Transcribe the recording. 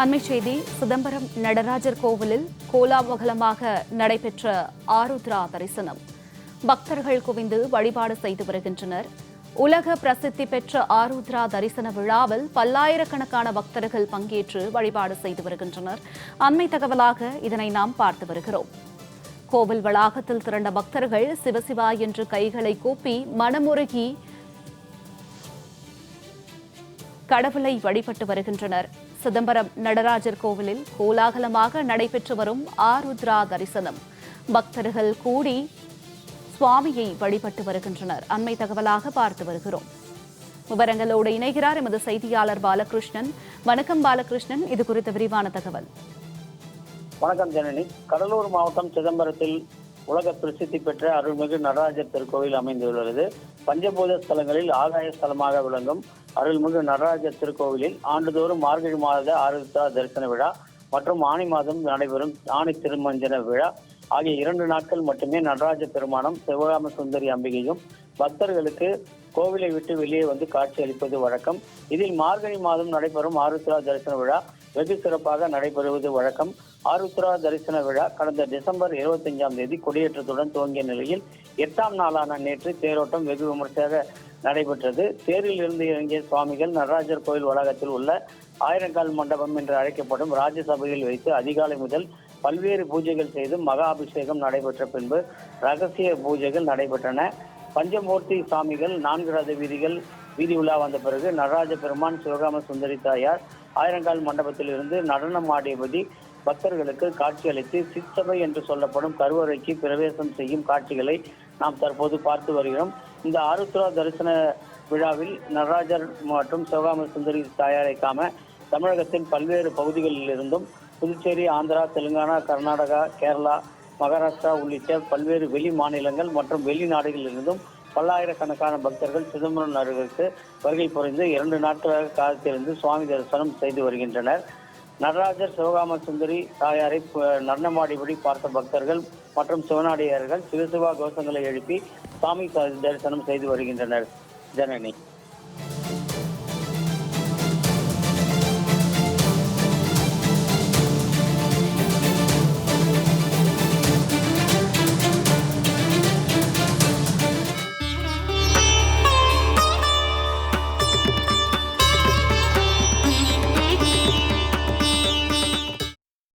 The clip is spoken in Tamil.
அண்மை செய்தி சிதம்பரம் நடராஜர் கோவிலில் கோலாகலமாக நடைபெற்ற ஆருத்ரா தரிசனம். பக்தர்கள் குவிந்து வழிபாடு செய்து வருகின்றனர். உலக பிரசித்தி பெற்ற ஆருத்ரா தரிசன விழாவில் பல்லாயிரக்கணக்கான பக்தர்கள் பங்கேற்று வழிபாடு செய்து வருகின்றனர். அண்மை தகவலாக இதனை நாம் பார்த்து வருகிறோம். கோவில் வளாகத்தில் திரண்ட பக்தர்கள் சிவசிவா என்று கைகளை கூப்பி மனமுருகி கடவுளை வழிபட்டு வருகின்றனர். சிதம்பரம் நடராஜர் கோவிலில் கோலாகலமாக நடைபெற்று வரும் ஆருத்ரா தரிசனம். பக்தர்கள் கூடி சுவாமியை வழிபட்டு வருகின்றனர். அண்மை தகவலாக பார்த்து வருகிறோம். விவரங்களோடு இணைகிறார் எமது செய்தியாளர் பாலகிருஷ்ணன். வணக்கம் பாலகிருஷ்ணன். இது குறித்த விரிவான தகவல். வணக்கம் ஜனனி. கடலூர் மாவட்டம் சிதம்பரத்தில் உலக பிரசித்தி பெற்ற அருள்மிகு நடராஜர் திருக்கோவில் அமைந்துள்ளது. பஞ்சபூத ஸ்தலங்களில் ஆகாய ஸ்தலமாக விளங்கும் அருள்மிகு நடராஜர் திருக்கோவிலில் ஆண்டுதோறும் மார்கழி மாத ஆருத்ரா தரிசன விழா மற்றும் ஆணி மாதம் நடைபெறும் ஆணி திருமஞ்சன விழா ஆகிய இரண்டு நாட்கள் மட்டுமே நடராஜ பெருமானம் சிவகாம சுந்தரி அம்பிகையும் பக்தர்களுக்கு கோவிலை விட்டு வெளியே வந்து காட்சி அளிப்பது வழக்கம். இதில் மார்கழி மாதம் நடைபெறும் ஆருத்ரா தரிசன விழா வெகு சிறப்பாக நடைபெறுவது வழக்கம். ஆருத்ரா தரிசன விழா கடந்த டிசம்பர் இருபத்தஞ்சாம் தேதி கொடியேற்றத்துடன் துவங்கிய நிலையில் எட்டாம் நாளான நேற்று தேரோட்டம் வெகு விமர்சையாக நடைபெற்றது. தேரில் இருந்து இறங்கிய சுவாமிகள் நடராஜர் கோயில் வளாகத்தில் உள்ள ஆயிரங்கால் மண்டபம் என்று அழைக்கப்படும் ராஜ்யசபையில் வைத்து அதிகாலை முதல் பல்வேறு பூஜைகள் செய்து மகா அபிஷேகம் நடைபெற்ற பின்பு ரகசிய பூஜைகள் நடைபெற்றன. பஞ்சமூர்த்தி சாமிகள் நான்கு ரத வீதிகள் வீதி உலா வந்த பிறகு நடராஜ பெருமான் சிவகாம சுந்தரி தாயார் ஆயிரங்கால் மண்டபத்திலிருந்து நடனம் ஆடியபடி பக்தர்களுக்கு காட்சியளித்து சித்தபை சிற்சபை என்று சொல்லப்படும் கருவறைக்கு பிரவேசம் செய்யும் காட்சிகளை நாம் தற்போது பார்த்து வருகிறோம். இந்த ஆருத்ரா தரிசன விழாவில் நடராஜர் மற்றும் சிவகாம சுந்தரி தாயாரை காம தமிழகத்தின் பல்வேறு பகுதிகளில் இருந்தும் புதுச்சேரி ஆந்திரா தெலுங்கானா கர்நாடகா கேரளா மகாராஷ்டிரா உள்ளிட்ட பல்வேறு வெளி மாநிலங்கள் மற்றும் வெளிநாடுகளிலிருந்தும் பல்லாயிரக்கணக்கான பக்தர்கள் சிதம்பரம் நகருக்கு வருகை புரிந்து இரண்டு நாட்களாக காலத்திலிருந்து சுவாமி தரிசனம் செய்து வருகின்றனர். நடராஜர் சிவகாம சுந்தரி தாயாரை நடனமாடிபடி பார்த்த பக்தர்கள் மற்றும் சிவனாடியார்கள் சிவசிவா கோஷங்களை எழுப்பி சாமி தரிசனம் செய்து வருகின்றனர். ஜனனி.